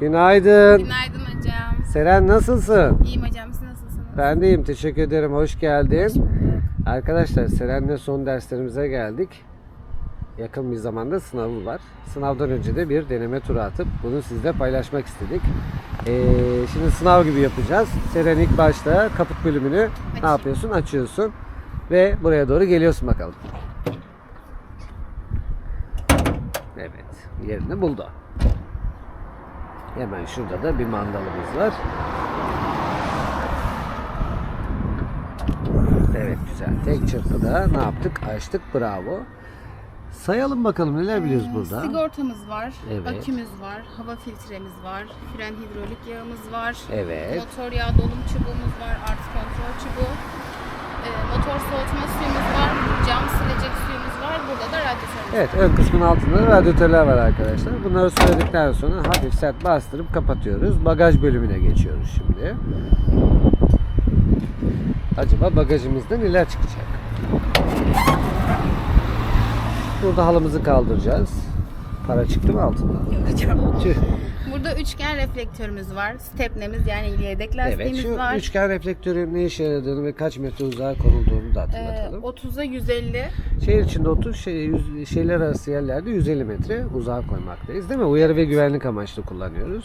Günaydın. Günaydın hocam. Seren nasılsın? İyiyim hocam siz nasılsınız? Ben de iyiyim. Teşekkür ederim. Hoş geldin. Arkadaşlar Seren'le son derslerimize geldik. Yakın bir zamanda sınavı var. Sınavdan önce de bir deneme turu atıp bunu sizle paylaşmak istedik. Ee, şimdi sınav gibi yapacağız. Seren ilk başta kaput bölümünü ne Açayım. yapıyorsun? Açıyorsun. Ve buraya doğru geliyorsun bakalım. Evet. Yerini buldu. Hemen şurada da bir mandalımız var. Evet güzel. Tek çırpıda ne yaptık? Açtık. Bravo. Sayalım bakalım neler biliyoruz burada. Sigortamız var, Evet. akümüz var, hava filtremiz var, fren hidrolik yağımız var, Evet. motor yağ dolum çubuğumuz var, artı kontrol çubuğu, e, motor soğutma suyumuz var, cam silecek suyumuz var, burada da radyatörümüz Evet ön kısmın altında da radyatörler var arkadaşlar. Bunları söyledikten sonra hafif sert bastırıp kapatıyoruz. Bagaj bölümüne geçiyoruz şimdi. Acaba bagajımızda neler çıkacak? Burada halımızı kaldıracağız. Para çıktı mı altından? Tüh. Burada üçgen reflektörümüz var, stepnemiz yani yedek Evet lastiğimiz şu var. üçgen reflektörün ne işe yaradığını ve kaç metre uzağa konulduğunu da E, hatırlatalım. 30'a 150, Şehir içinde 30, şey, yüz- şehirler arası yerlerde 150 metre uzağa koymaktayız değil mi? Uyarı ve güvenlik amaçlı kullanıyoruz.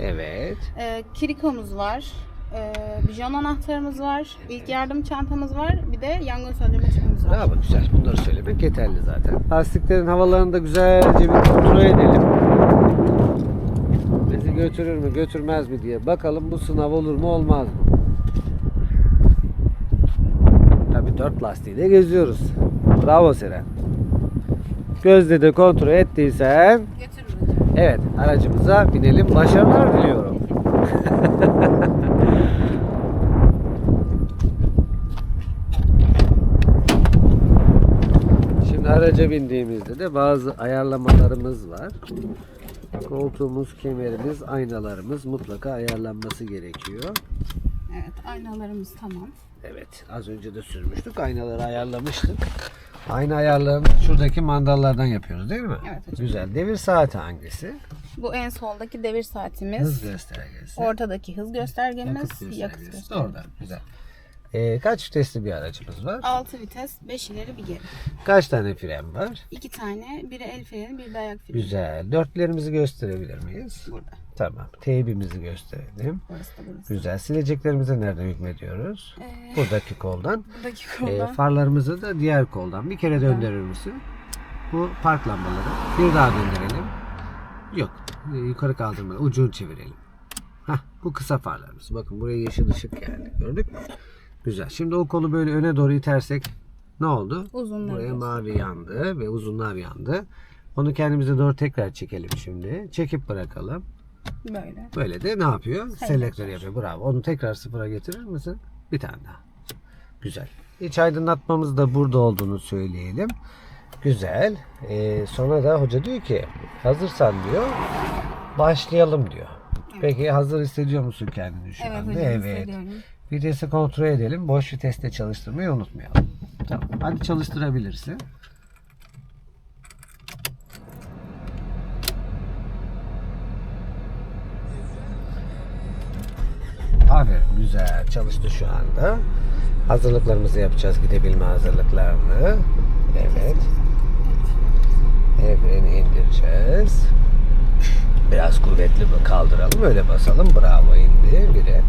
evet. Evet. E, kirikomuz var, e, bijon anahtarımız var, ilk yardım çantamız var, bir de yangın söndürme tüpümüz var. Bravo güzel. Bunları söylemek yeterli zaten. Lastiklerin havalarını da güzelce bir kontrol edelim. Bizi götürür mü götürmez mi diye bakalım bu sınav olur mu olmaz mı? Dört lastiği de geziyoruz. Bravo Seren. Gözde de kontrol ettiysen evet aracımıza binelim. Başarılar diliyorum. Şimdi araca bindiğimizde de bazı ayarlamalarımız var. Koltuğumuz, kemerimiz, aynalarımız mutlaka ayarlanması gerekiyor. Evet aynalarımız tamam. Evet, az önce de sürmüştük. Aynaları ayarlamıştık. Ayna ayarlarını şuradaki mandallardan yapıyoruz değil mi? Evet hocam. Güzel. Devir saati hangisi? Bu en soldaki devir saatimiz. Hız göstergesi. Ortadaki hız göstergemiz. Yakıt Yakıt göstergesi. Orada. Güzel. Ee, kaç vitesli bir aracımız var? 6 vites, 5 ileri bir geri. Kaç tane fren var? 2 tane, biri el freni, biri de ayak freni. Güzel. Dörtlerimizi gösterebilir miyiz? Burada. Tamam. Teybimizi gösterelim. Burası da burası. Güzel. Sileceklerimize nereden hükmediyoruz? Ee, Buradaki koldan. buradaki Ee, kolda. farlarımızı da diğer koldan. Bir kere döndürür müsün? Bu park lambaları. Bir daha döndürelim. Yok. Ee, Yukarı kaldırma. Ucunu çevirelim. Hah, bu kısa farlarımız. Bakın buraya yeşil ışık geldi. Gördük mü? Güzel. Şimdi o kolu böyle öne doğru itersek ne oldu? Uzunlar Buraya göster- mavi yandı ve uzunlar yandı. Onu kendimize doğru tekrar çekelim şimdi. Çekip bırakalım. Böyle. Böyle de ne yapıyor? Selektör. Selektör yapıyor. Bravo. Onu tekrar sıfıra getirir misin? Bir tane daha. Güzel. İç aydınlatmamız da burada olduğunu söyleyelim. Güzel. Ee, sonra da hoca diyor ki hazırsan diyor başlayalım diyor. Peki hazır hissediyor musun kendini şu Evet anda? hocam evet. hissediyorum. Vitesi kontrol edelim. Boş viteste çalıştırmayı unutmayalım. Tamam. Hadi çalıştırabilirsin. Aferin. Güzel. Çalıştı şu anda. Hazırlıklarımızı yapacağız. Gidebilme hazırlıklarını. Evet. Evreni indireceğiz. Biraz kuvvetli kaldıralım. Öyle basalım. Bravo indi biri.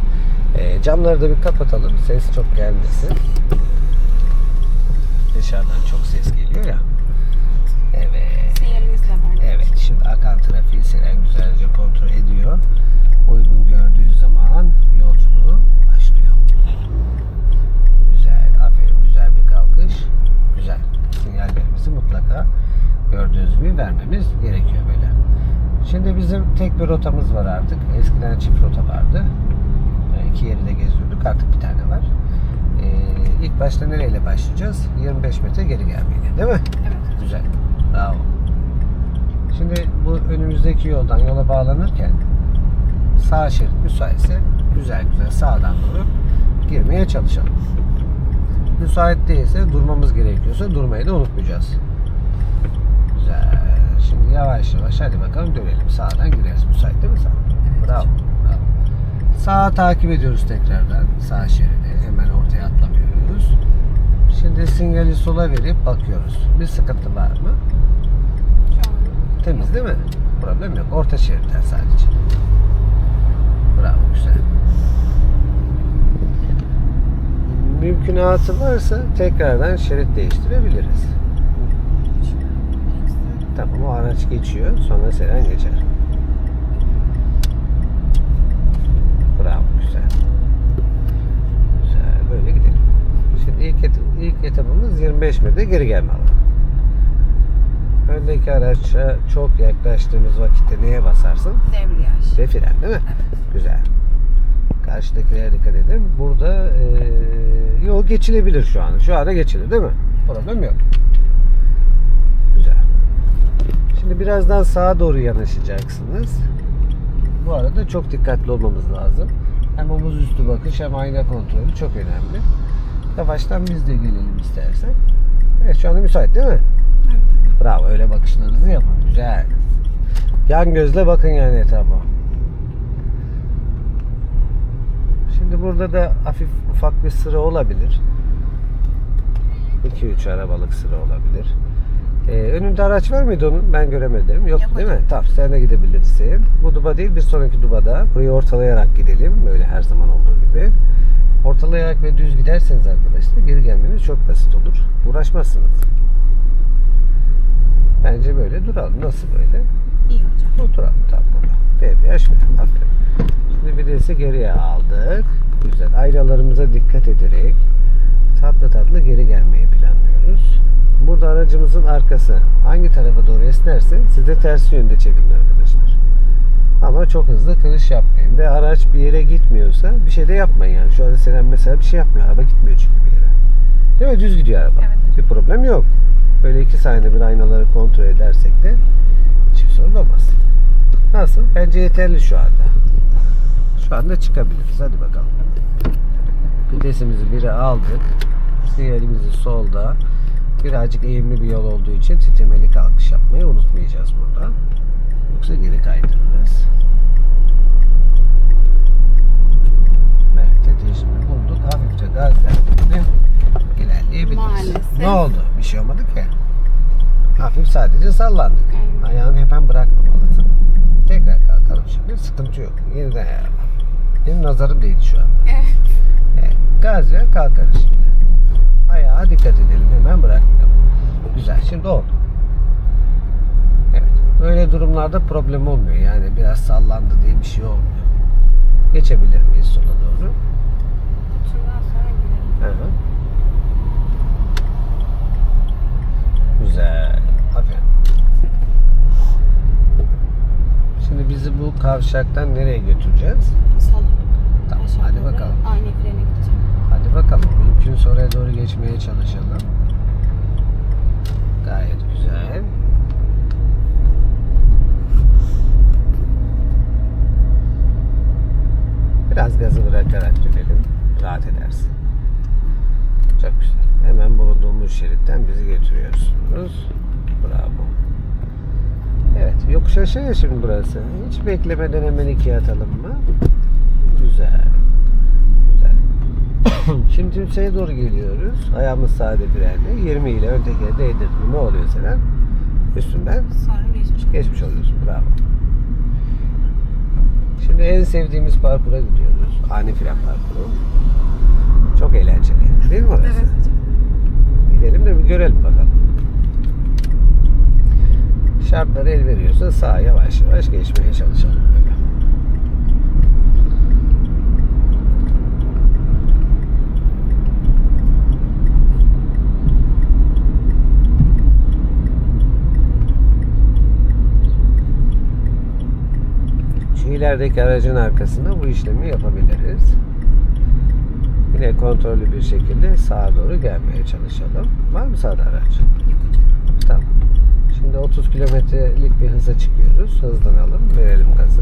Ee, camları da bir kapatalım. Ses çok gelmesin. Dışarıdan çok ses geliyor ya. Evet. Sinyalimiz de var. Evet. Şimdi akan trafiği Seren güzelce kontrol ediyor. Uygun gördüğü zaman yolculuğu başlıyor. Güzel. Aferin. Güzel bir kalkış. Güzel. Sinyallerimizi mutlaka gördüğünüz gibi vermemiz gerekiyor böyle. Şimdi bizim tek bir rotamız var artık. Eskiden çift rota vardı. İki yeri de geziyorduk. Artık bir tane var. Ee, ilk başta nereyle başlayacağız? 25 metre geri gelmeyle değil mi? Evet. Güzel. Bravo. Şimdi bu önümüzdeki yoldan yola bağlanırken sağ şerit müsaitse güzel güzel sağdan doğru girmeye çalışalım. Müsait değilse durmamız gerekiyorsa durmayı da unutmayacağız. Güzel. Şimdi yavaş yavaş hadi bakalım dönelim. Sağdan gireriz. Müsait değil mi sağ? Sağa takip ediyoruz tekrardan. Sağ şeridi. Hemen ortaya atlamıyoruz. Şimdi sinyali sola verip bakıyoruz. Bir sıkıntı var mı? Temiz değil mi? Problem yok. Orta şeritten sadece. Bravo güzel. Mümkünatı varsa tekrardan şerit değiştirebiliriz. Tamam o araç geçiyor. Sonra Seren geçer. Bravo güzel. Güzel böyle gidelim. Şimdi ilk, et- ilk etapımız 25 metre geri gelme alanı. Öndeki araça çok yaklaştığımız vakitte neye basarsın? debriyaj. Ve fren değil mi? Güzel. Karşıdakilere dikkat edin. Burada eee yol geçilebilir şu an. Şu anda geçilir değil mi? Problem yok. Güzel. Şimdi birazdan sağa doğru yanaşacaksınız. Bu arada çok dikkatli olmamız lazım. Hem omuz üstü bakış hem ayna kontrolü çok önemli. Yavaştan biz de gelelim istersen. Evet şu anda müsait değil mi? Bravo öyle bakışlarınızı yapın. Güzel. Yan gözle bakın yani etrafa. Şimdi burada da hafif ufak bir sıra olabilir. 2-3 arabalık sıra olabilir. Ee, önünde araç var mıydı onun? Ben göremedim. Yok Yok değil mi? Tamam sen de gidebilirsin. Bu duba değil bir sonraki dubada. Burayı ortalayarak gidelim. Böyle her zaman olduğu gibi. Ortalayarak ve düz giderseniz arkadaşlar geri gelmeniz çok basit olur. Uğraşmazsınız. Bence böyle duralım. Nasıl böyle? İyi hocam. Oturalım tam burada. Debriyaj falan. Aferin. Şimdi vitesi geriye aldık. Güzel. Aynalarımıza dikkat ederek tatlı tatlı geri gelmeyi planlıyoruz. Burada aracımızın arkası hangi tarafa doğru esnerse siz de tersi yönde çevirin arkadaşlar. Ama çok hızlı kırış yapmayın. Ve araç bir yere gitmiyorsa bir şey de yapmayın yani. Şu anda Selen mesela bir şey yapmıyor. Araba gitmiyor çünkü bir yere. Değil mi? Düz gidiyor araba. Evet. Bir problem yok. Böyle iki saniye bir aynaları kontrol edersek de hiçbir sorun olmaz. Nasıl? Bence yeterli şu anda. Şu anda çıkabiliriz. Hadi bakalım. Vitesimizi bire aldık. Sinyalimizi solda. Birazcık eğimli bir yol olduğu için titremeli kalkış yapmayı unutmayacağız burada. Yoksa geri kaydırırız. Evet, titreşimi bulduk. Hafifçe gaz verdik. İlerleyebiliriz. Maalesef. Ne oldu? Bir şey olmadı ki. Hafif sadece sallandık. Evet. Ayağını hemen bırakmamalısın. Tekrar kalkalım şimdi. Sıkıntı yok. Yeniden ayarla. Benim nazarım değdi şu anda. Evet. Evet. Gaz ver kalkarız şimdi. Ayağa dikkat edelim. Hemen bırakmayalım. Güzel. Şimdi oldu. Böyle durumlarda problem olmuyor. Yani biraz sallandı diye bir şey olmuyor. Geçebilir miyiz sola doğru? Şuradan sonra gidelim. Hı hı. Güzel. Aferin. Şimdi bizi bu kavşaktan nereye götüreceğiz? Sola. Tamam, Aşağı hadi doğru bakalım. Aynı frene gideceğim. Hadi bakalım. Mümkün oraya doğru geçmeye çalışalım. Gayet güzel. Biraz gazı bırakarak dönelim. Rahat edersin. Çok güzel. Hemen bulunduğumuz şeritten bizi götürüyorsunuz. Bravo. Evet. Yokuş aşağı ya şimdi burası. Hiç beklemeden hemen ikiye atalım mı? Güzel. Güzel. Şimdi Tümse'ye doğru geliyoruz. Ayağımız sade frende. 20 ile ön tekere değdirdim. Ne oluyor Selen? Üstünden Sonra geçmiş. geçmiş oluyorsun. Bravo. Şimdi en sevdiğimiz parkura gidiyoruz. Ani fren parkuru. Çok eğlenceli. Değil mi orası? Evet hocam. Gidelim de bir görelim bakalım. Şartlar el veriyorsa sağa yavaş yavaş geçmeye çalışalım. Böyle. Şu ilerideki aracın arkasında bu işlemi yapabiliriz. Yine kontrollü bir şekilde sağa doğru gelmeye çalışalım. Var mı sağda araç? Tamam. Şimdi 30 kilometrelik bir hıza çıkıyoruz. Hızlanalım. Verelim gazı.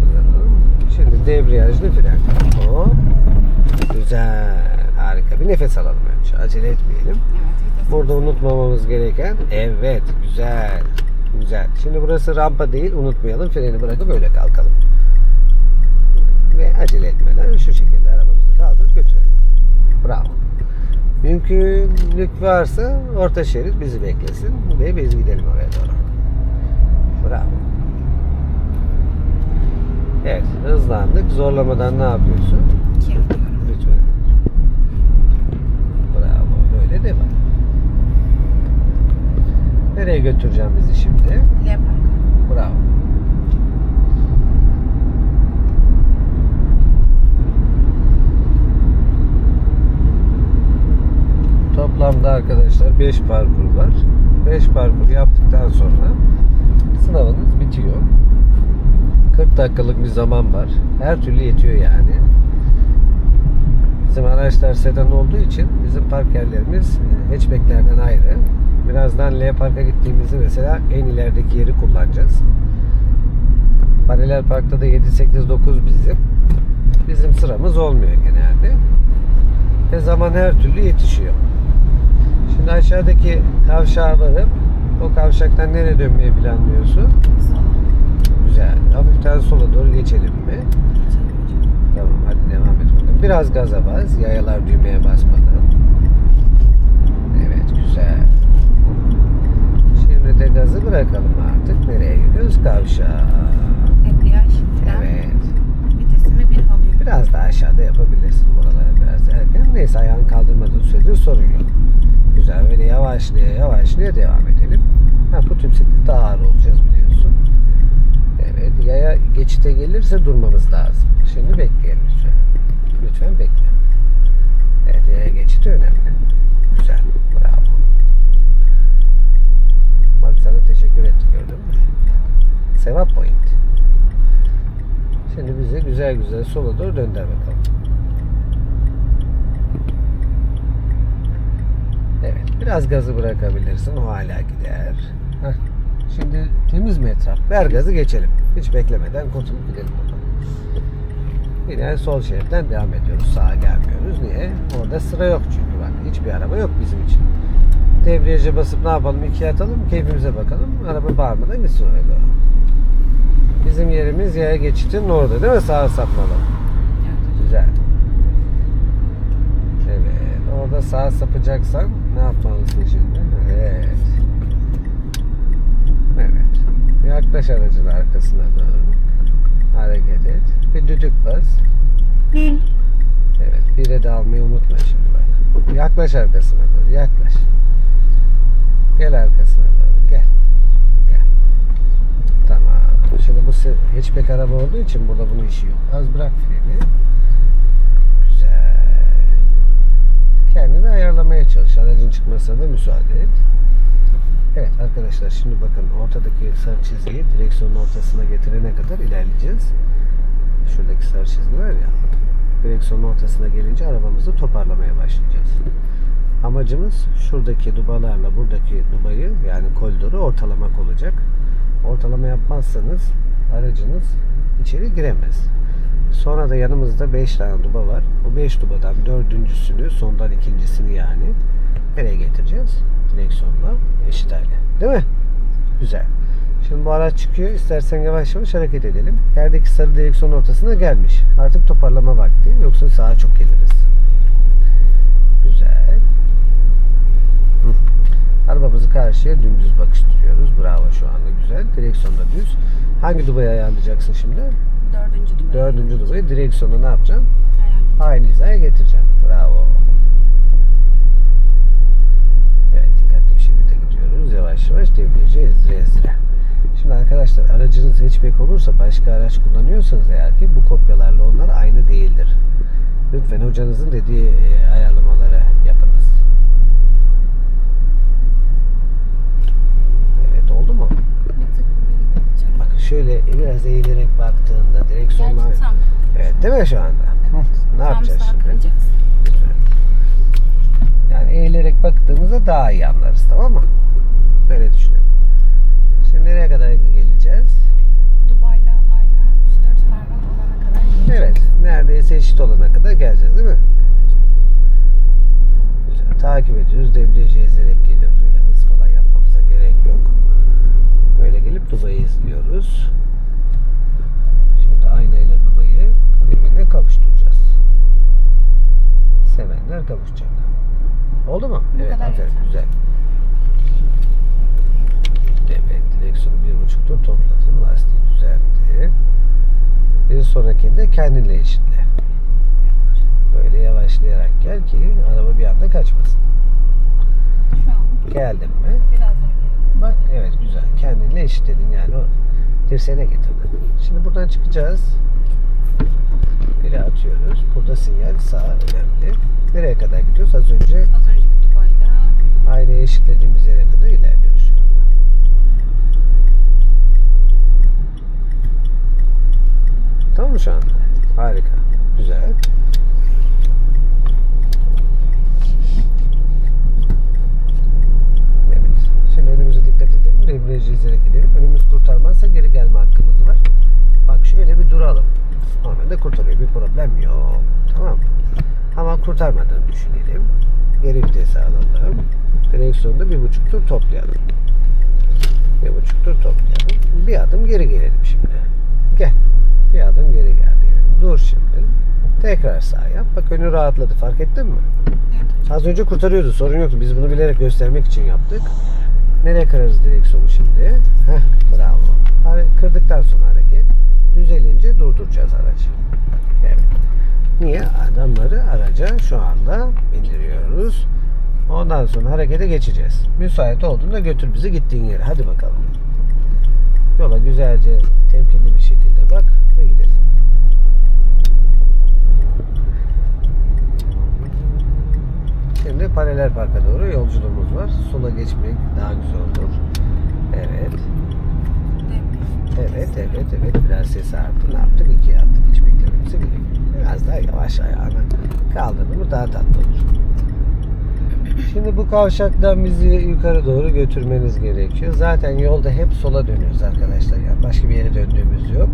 Hızlanalım. Şimdi debriyajlı fren. Hop. Güzel. Harika. Bir nefes alalım önce. Acele etmeyelim. Burada unutmamamız gereken evet güzel Güzel. Şimdi burası rampa değil. Unutmayalım. Freni bırakıp öyle kalkalım. Ve acele etmeden şu şekilde arabamızı kaldırıp götürelim. Bravo. Mümkünlük varsa orta şerit bizi beklesin ve biz gidelim oraya doğru. Bravo. Evet hızlandık. Zorlamadan ne yapıyorsun? Kim? Nereye götüreceğim bizi şimdi? L park. Bravo. Toplamda arkadaşlar 5 parkur var. 5 parkur yaptıktan sonra sınavınız bitiyor. 40 dakikalık bir zaman var. Her türlü yetiyor yani. Bizim araçlar sedan olduğu için bizim park yerlerimiz e, hatchbacklerden ayrı. Birazdan L Park'a gittiğimizde mesela en ilerideki yeri kullanacağız. Paralel Park'ta da 7, 8, 9 bizim. Bizim sıramız olmuyor genelde. Ve zaman her türlü yetişiyor. Şimdi aşağıdaki kavşağa varıp o kavşaktan nereye dönmeyi planlıyorsun? Güzel. Hafiften sola doğru geçelim mi? Geçelim. Tamam hadi devam et bakalım. Biraz gaza bas. Yayalar düğmeye basmadan. Evet güzel. De gazı bırakalım artık. Nereye gidiyoruz? Kavşağa. Fren, Evet. vitesimi bir alıyorum. Biraz daha aşağıda yapabilirsin buraları biraz erken. Neyse ayağını kaldırmadığın sürece sorun yok. Güzel böyle yavaşlaya yavaşlaya devam edelim. Ha, bu tüm bisiklet daha ağır olacağız biliyorsun. Evet yaya geçite gelirse durmamız lazım. Şimdi bekleyelim lütfen. Lütfen bekle. Evet yaya geçiti önemli. Güzel. Bravo. Sana teşekkür etti gördün mü? Sevap point. Şimdi bizi güzel güzel sola doğru dönder bakalım. Evet, biraz gazı bırakabilirsin. O hala gider. Heh. Şimdi temiz mi etraf? Ver gazı geçelim. Hiç beklemeden kurtulup gidelim bakalım. Yine sol şeritten devam ediyoruz. Sağa gelmiyoruz. Niye? Orada sıra yok çünkü bak. Hiçbir araba yok bizim için. Debriyaja basıp ne yapalım? İkiye atalım. Keyfimize bakalım. Araba bağırmadan gitsin oraya doğru. Bizim yerimiz yaya geçitinin orada değil mi? Sağa sapmalı. Güzel. Evet. Orada sağa sapacaksan ne yapmalısın şimdi? Evet. Evet. Yaklaş aracın arkasına doğru. Hareket et. Bir düdük bas. Evet. Bire de almayı unutma şimdi bak. Yaklaş arkasına doğru. Yaklaş. Gel arkasına doğru. Gel. Gel. Tamam. Şimdi bu hatchback araba olduğu için burada bunun işi yok. Az bırak freni. Güzel. Kendini ayarlamaya çalış. Aracın çıkmasına da müsaade et. Evet arkadaşlar şimdi bakın ortadaki sarı çizgiyi direksiyonun ortasına getirene kadar ilerleyeceğiz. Şuradaki sarı çizgi var ya. Direksiyonun ortasına gelince arabamızı toparlamaya başlayacağız. Amacımız şuradaki dubalarla buradaki dubayı yani koridoru ortalamak olacak. Ortalama yapmazsanız aracınız içeri giremez. Sonra da yanımızda 5 tane duba var. O 5 dubadan dördüncüsünü, sondan ikincisini yani nereye getireceğiz? Direksiyonla eşit hale. Değil mi? Güzel. Şimdi bu araç çıkıyor. İstersen yavaş yavaş hareket edelim. Yerdeki sarı direksiyon ortasına gelmiş. Artık toparlama vakti. Yoksa sağa çok geliriz. Güzel. Hı. Arabamızı karşıya dümdüz bakıştırıyoruz. Bravo şu anda güzel. Direksiyonda düz. Hangi dubayı ayarlayacaksın şimdi? Dördüncü dubai. Dördüncü dubayı direksiyona ne yapacaksın? Ayarlayacağım. Aynı hizaya getireceksin. Bravo. Evet dikkatli bir şekilde gidiyoruz. Yavaş yavaş debriyajı ezdire ezdire. Şimdi arkadaşlar aracınız hatchback olursa başka araç kullanıyorsanız eğer ki bu kopyalarla onlar aynı değildir. Lütfen hocanızın dediği e, ayarlamaları yapınız. Evet oldu mu? Bir tık geri gideceğim. Bak şöyle biraz eğilerek baktığında direksiyonla... Belki tam. Evet değil mi şu anda? Ne Tam yapacağız şimdi? Yani eğilerek baktığımızda daha iyi anlarız tamam mı? Böyle düşünelim. Şimdi nereye kadar geleceğiz? Dubai'la aynı 3-4 parmak olana kadar. Evet. Neredeyse eşit olana kadar geleceğiz değil mi? Güzel. Takip ediyoruz. Debriyajı ezerek geliyoruz. Öyle hız falan yapmamıza gerek yok. Böyle gelip Dubai'yi izliyoruz. Şimdi aynayla Dubai'yi birbirine kavuşturacağız. Sevenler kavuşacak. Oldu mu? Bu evet kadar aferin yeter. güzel. Evet direksiyonu bir buçuk tur topladın. Lastiği düzeltti. Bir sonrakinde kendinle eşitle. Böyle yavaşlayarak gel ki araba bir anda kaçmasın. Şu an Geldin mi? biraz daha. Bak evet güzel. Kendinle eşitledin yani o dirseğine getirdin. Şimdi buradan çıkacağız. Biri atıyoruz. Burada sinyal sağ önemli. Nereye kadar gidiyoruz? Az önce Az önceki dubayla aynı eşitlediğimiz yere kadar ilerliyoruz şu anda. Tamam mı şu anda? Harika. Güzel. Evet. Şimdi önümüze dikkat edelim. Debriyajı izleyerek gidelim. Önümüz kurtarmazsa geri gelme hakkımız var. Bak şöyle bir duralım. Normalde kurtarıyor. Bir problem yok. Tamam mı? Ama kurtarmadığını düşünelim. Geri vitesi alalım. Direksiyonda bir buçuk tur toplayalım. Bir buçuk tur toplayalım. Bir adım geri gelelim şimdi. Gel. Bir adım geri geldi. Dur şimdi. Tekrar sağ yap. Bak önü rahatladı. Fark ettin mi? evet. Az önce kurtarıyordu. Sorun yoktu. Biz bunu bilerek göstermek için yaptık. Nereye kırarız direksiyonu şimdi? Heh, bravo. Hare- Kırdıktan sonra hareket. Düzelince durduracağız aracı. Evet. Niye? Araca şu anda bindiriyoruz. Ondan sonra harekete geçeceğiz. Müsait olduğunda götür bizi gittiğin yere. Hadi bakalım. Yola güzelce temkinli bir şekilde bak ve gidelim. Şimdi paralel parka doğru yolculuğumuz var. Sola geçmek daha güzel olur. Evet. Evet, evet, evet. Biraz ses arttı. Ne yaptık? İkiye attık. Hiç beklememize gerek. Biraz daha yavaş ayağını kaldırdı mı daha tatlı olur. Şimdi bu kavşaktan bizi yukarı doğru götürmeniz gerekiyor. Zaten yolda hep sola dönüyoruz arkadaşlar. Yani başka bir yere döndüğümüz yok.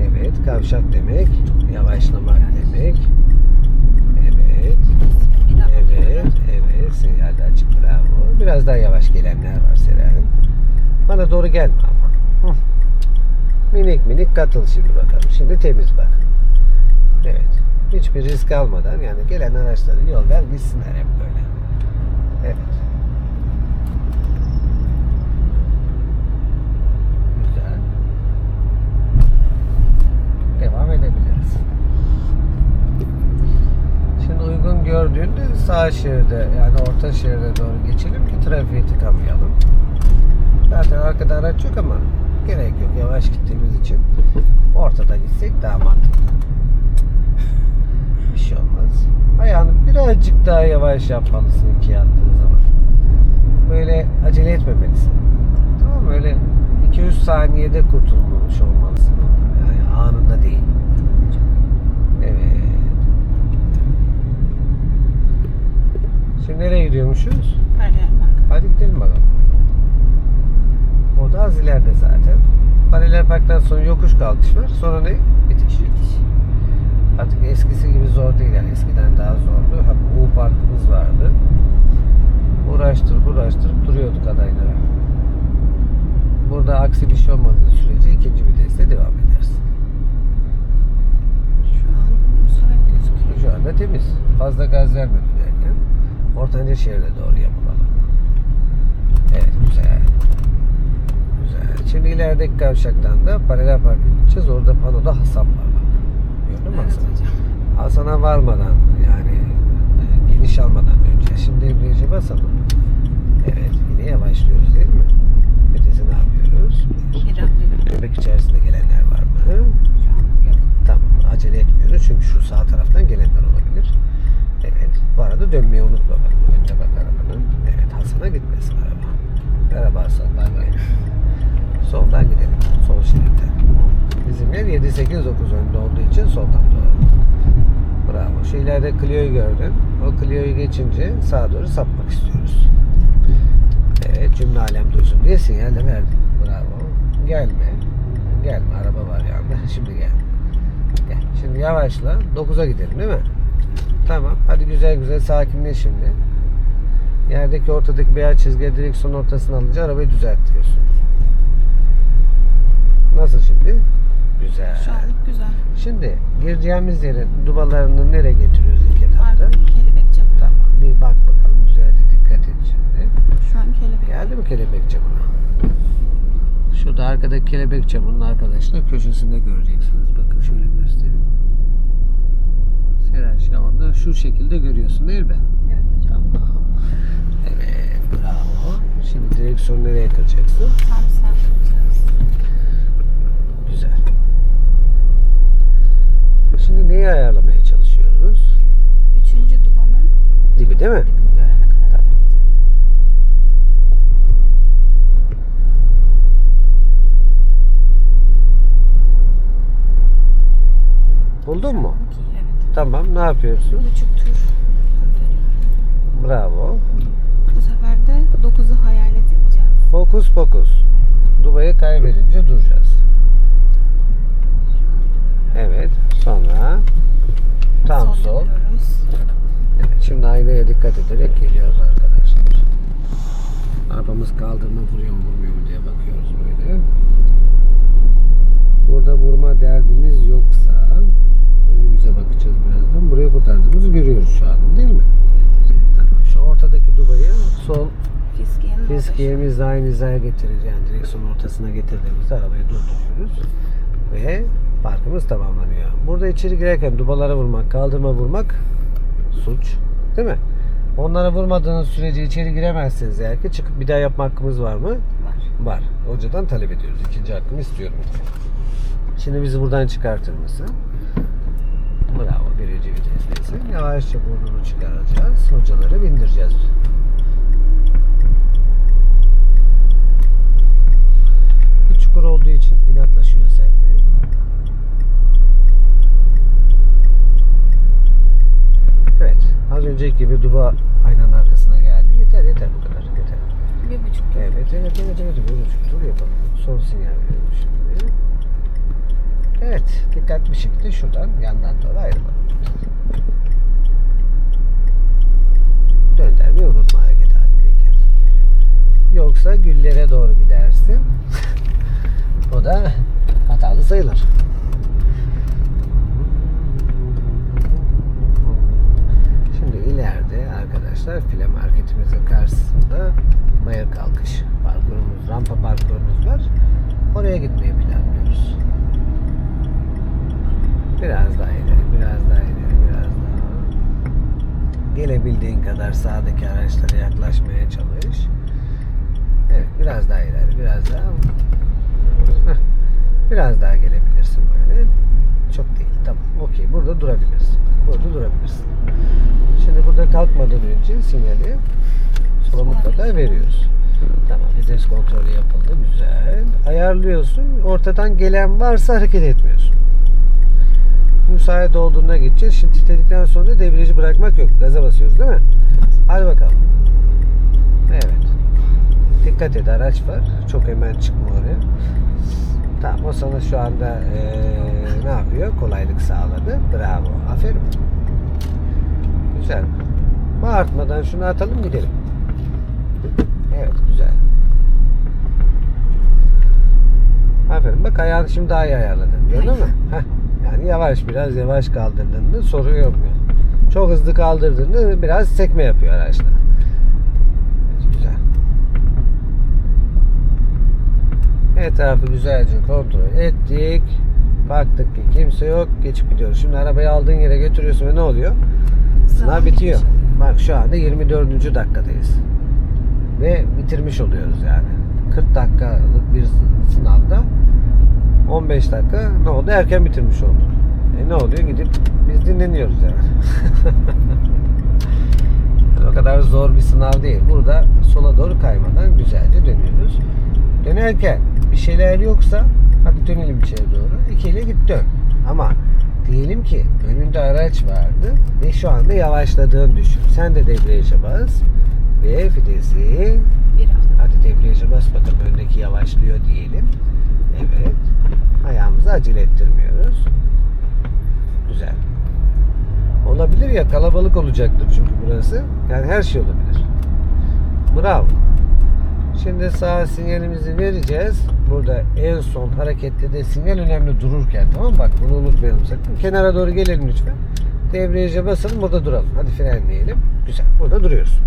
Evet, kavşak demek, yavaşlamak demek. Evet, evet, evet. Sinyal de açık bravo. Biraz daha yavaş gelenler var Seren. Bana doğru gelme ama. Minik minik katıl şimdi bakalım. Şimdi temiz bak. Hiçbir risk almadan yani gelen araçlara yol ver gitsinler hep böyle. Evet. Güzel. Devam edebiliriz. Şimdi uygun gördüğünde sağ şeride yani orta şeride doğru geçelim ki trafiği tıkamayalım. Zaten arkada araç yok ama gerek yok. Yavaş gittiğimiz için ortada gitsek daha mantıklı. Bir şey olmaz. Ayağını birazcık daha yavaş yapmalısın ikiye attığın zaman. Böyle acele etmemelisin. Tamam mı? Öyle 2-3 saniyede kurtulmuş olmalısın. Yani anında değil. Evet. Şimdi nereye gidiyormuşuz? paralel. Hadi gidelim bakalım. O da az ileride zaten. Paralel parktan sonra yokuş kalkış var. Sonra ne? Bitiş. Artık eskisi gibi zor değil yani. Eskiden daha zordu. Ha, U parkımız vardı. Uğraştırıp uğraştırıp duruyorduk adaylara. Burada aksi bir şey olmadığı sürece ikinci viteste devam edersin. Şu an müsait gözüküyor. Şu anda temiz. Fazla gaz vermedi derken. Ortanca şehre doğru yapılalım. Evet güzel. Güzel. Şimdi ilerideki kavşaktan da paralel parka gideceğiz. Orada panoda Hasan var Evet Hasan? hocam. Hasan'a varmadan yani e, geniş almadan döneceğiz. Şimdi debriyaja basalım. Evet yine yavaşlıyoruz değil mi? Vitesi ne yapıyoruz? Göbek içerisinde gelenler var mı? Tamam acele etmiyoruz çünkü şu sağ taraftan gelenler olabilir. Evet bu arada dönmeyi unutma bak. Önüne bak arabanın. Evet Hasan'a gitmesin araba. Merhaba Hasan bay bay. Soldan gidelim. Sol şeritten. Bizim yer 7-8-9 önünde olduğu için soldan doğru. Bravo. Şu ileride Clio'yu gördün. O Clio'yu geçince sağa doğru sapmak istiyoruz. Evet cümle alem duysun diye sinyal de verdim. Bravo. Gelme. Gelme araba var yanında. Şimdi gel. Gel. Şimdi yavaşla. 9'a gidelim değil mi? Tamam. Hadi güzel güzel sakinleş şimdi. Yerdeki ortadaki beyaz çizgiye direksiyon ortasına alınca arabayı düzeltiyorsun. Nasıl şimdi? Güzel. Şu anlık güzel. Şimdi gireceğimiz yerin dubalarını nereye getiriyoruz ilk etapta? Arkadaki kelebek camı. Tamam. Bir bak bakalım güzelce Geldi mi kelebek camına? Şurada arkadaki kelebek camının arkadaşlar köşesinde göreceksiniz. Bakın şöyle göstereyim. Seren şu anda şu şekilde görüyorsun değil mi? Evet hocam. Tamam. Evet bravo. Şimdi direksiyonu nereye kıracaksın? Tam sağ yapacağız. Güzel. Şimdi neyi ayarlamaya çalışıyoruz? Üçüncü dubanın Dibi değil mi? dibini görene kadar yapacağım. Buldun mu? Evet. Tamam ne yapıyorsun? Bir buçuk tur. Bravo. Bu sefer de dokuzu hayalet yapacağız. Fokus fokus. Dubayı kaybedince duracağız. Evet. Sonra tam Sol. Evet, şimdi aynaya dikkat ederek geliyoruz arkadaşlar. Arabamız kaldırma vuruyor mu vurmuyor mu diye bakıyoruz böyle. Burada vurma derdimiz yoksa önümüze bakacağız birazdan. Burayı kurtardığımızı görüyoruz şu an değil mi? Tamam. Şu ortadaki dubayı sol fiskiyemizle aynı hizaya getireceğiz. Yani direksiyon ortasına getirdiğimizde arabayı durduruyoruz. Ve parkımız tamamlanıyor. Burada içeri girerken dubalara vurmak, kaldırma vurmak suç. Değil mi? Onlara vurmadığınız sürece içeri giremezsiniz eğer ki çıkıp bir daha yapma hakkımız var mı? Var. Var. Hocadan talep ediyoruz. İkinci hakkımı istiyorum. Şimdi bizi buradan çıkartır mısın? Bravo. Birinci vitestesin. Yavaşça burnunu çıkaracağız. Hocaları bindireceğiz. Bir çukur olduğu için inatlaşıyor seninle. Evet. Az önceki gibi duba aynanın arkasına geldi. Yeter yeter bu kadar. Yeter. Bir buçuk tur. Evet, evet, evet, evet. Bir buçuk tur yapalım. Son sinyal verelim şimdi. Evet, dikkatli bir şekilde şuradan yandan doğru ayrılalım. Döndürmeyi unutma hareket halindeyken. Yoksa güllere doğru gidersin. o da hatalı sayılır. Şimdi ileride arkadaşlar file marketimizin karşısında bayır kalkış parkurumuz, rampa parkurumuz var. Oraya gitmeyi planlıyoruz. Biraz daha ileri, biraz daha ileri, biraz daha. Gelebildiğin kadar sağdaki araçlara yaklaşmaya çalış. Evet, biraz daha ileri, biraz daha. Biraz daha gelebilirsin böyle. Çok değil, tamam. Okey, burada durabilirsin. Burada durabilirsin. Kalkmadan önce sinyali sola mutlaka veriyoruz. Tamam, vites kontrolü yapıldı. Güzel. Ayarlıyorsun. Ortadan gelen varsa hareket etmiyorsun. Müsait olduğunda gideceğiz. Şimdi titredikten sonra debriyajı bırakmak yok. Gaza basıyoruz değil mi? Hadi bakalım. Evet. Dikkat et araç var. Çok hemen çıkma oraya. Tamam o sana şu anda eee, ne yapıyor? Kolaylık sağladı. Bravo. Aferin. Güzel. Bağırtmadan şunu atalım gidelim. Evet güzel. Aferin. Bak ayağını şimdi daha iyi ayarladın. Gördün mü? Heh. Yani yavaş biraz yavaş kaldırdığında sorun yok mu? Çok hızlı kaldırdığında biraz sekme yapıyor araçta. Evet, güzel. Etrafı güzelce kontrol ettik. Baktık ki kimse yok. Geçip gidiyoruz. Şimdi arabayı aldığın yere götürüyorsun ve ne oluyor? Sınav bitiyor. Bak şu anda 24. dakikadayız. Ve bitirmiş oluyoruz yani. 40 dakikalık bir sınavda 15 dakika ne oldu? Erken bitirmiş olduk. E ne oluyor? Gidip biz dinleniyoruz yani. Yani o kadar zor bir sınav değil. Burada sola doğru kaymadan güzelce dönüyoruz. Dönerken bir şeyler yoksa hadi dönelim içeri doğru. İkiyle git dön. Ama diyelim ki önünde araç vardı ve şu anda yavaşladığını düşün. Sen de debriyaja bas ve an. hadi debriyaja bas bakalım öndeki yavaşlıyor diyelim. Evet. Ayağımızı acele ettirmiyoruz. Güzel. Olabilir ya kalabalık olacaktır çünkü burası. Yani her şey olabilir. Bravo. Şimdi sağ sinyalimizi vereceğiz. Burada en son harekette de sinyal önemli dururken tamam mı? Bak bunu unutmayalım sakın. Kenara doğru gelelim lütfen. Debriyaja basalım burada duralım. Hadi frenleyelim. Güzel. Burada duruyoruz.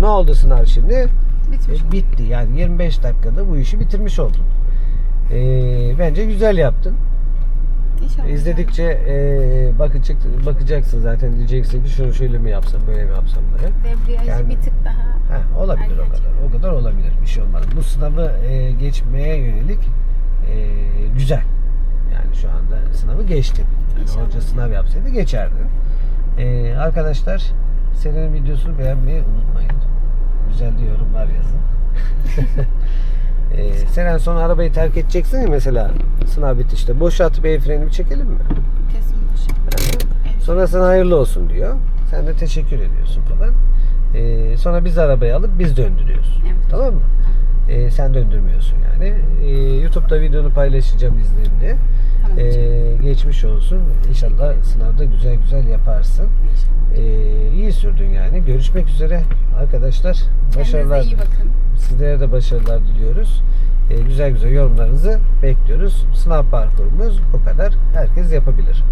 Ne oldu sınav şimdi? Bitmiş. E, bitti. Yani 25 dakikada bu işi bitirmiş oldun. E, bence güzel yaptın. İnşallah. İzledikçe e, bakacak, bakacaksın zaten diyeceksin ki şunu şöyle mi yapsam böyle mi yapsam diye. Debriyajı Yani- bir tık daha. Ha, olabilir o Erken kadar. O kadar olabilir. Bir şey olmaz. Bu sınavı e, geçmeye yönelik e, güzel. Yani şu anda sınavı geçtin. Yani İnşallah. hoca sınav yapsaydı geçerdin. E, arkadaşlar senin videosunu beğenmeyi unutmayın. Güzel de yorumlar yazın. e, sen en son arabayı terk edeceksin ya mesela sınav bitişte. Boşaltıp el frenini çekelim mi? Kesin boş. Evet. Sonra sana hayırlı olsun diyor. Sen de teşekkür ediyorsun falan. Ee, sonra biz arabayı alıp biz döndürüyoruz. Evet. Tamam mı? Ee, sen döndürmüyorsun yani. Ee, YouTube'da videonu paylaşacağım izninle. Ee, geçmiş olsun. İnşallah sınavda güzel güzel yaparsın. Ee, iyi sürdün yani. Görüşmek üzere arkadaşlar. Başarılar. Kendinize iyi bakın. Sizlere de başarılar diliyoruz. Ee, güzel güzel yorumlarınızı bekliyoruz. Sınav parkurumuz bu kadar. Herkes yapabilir.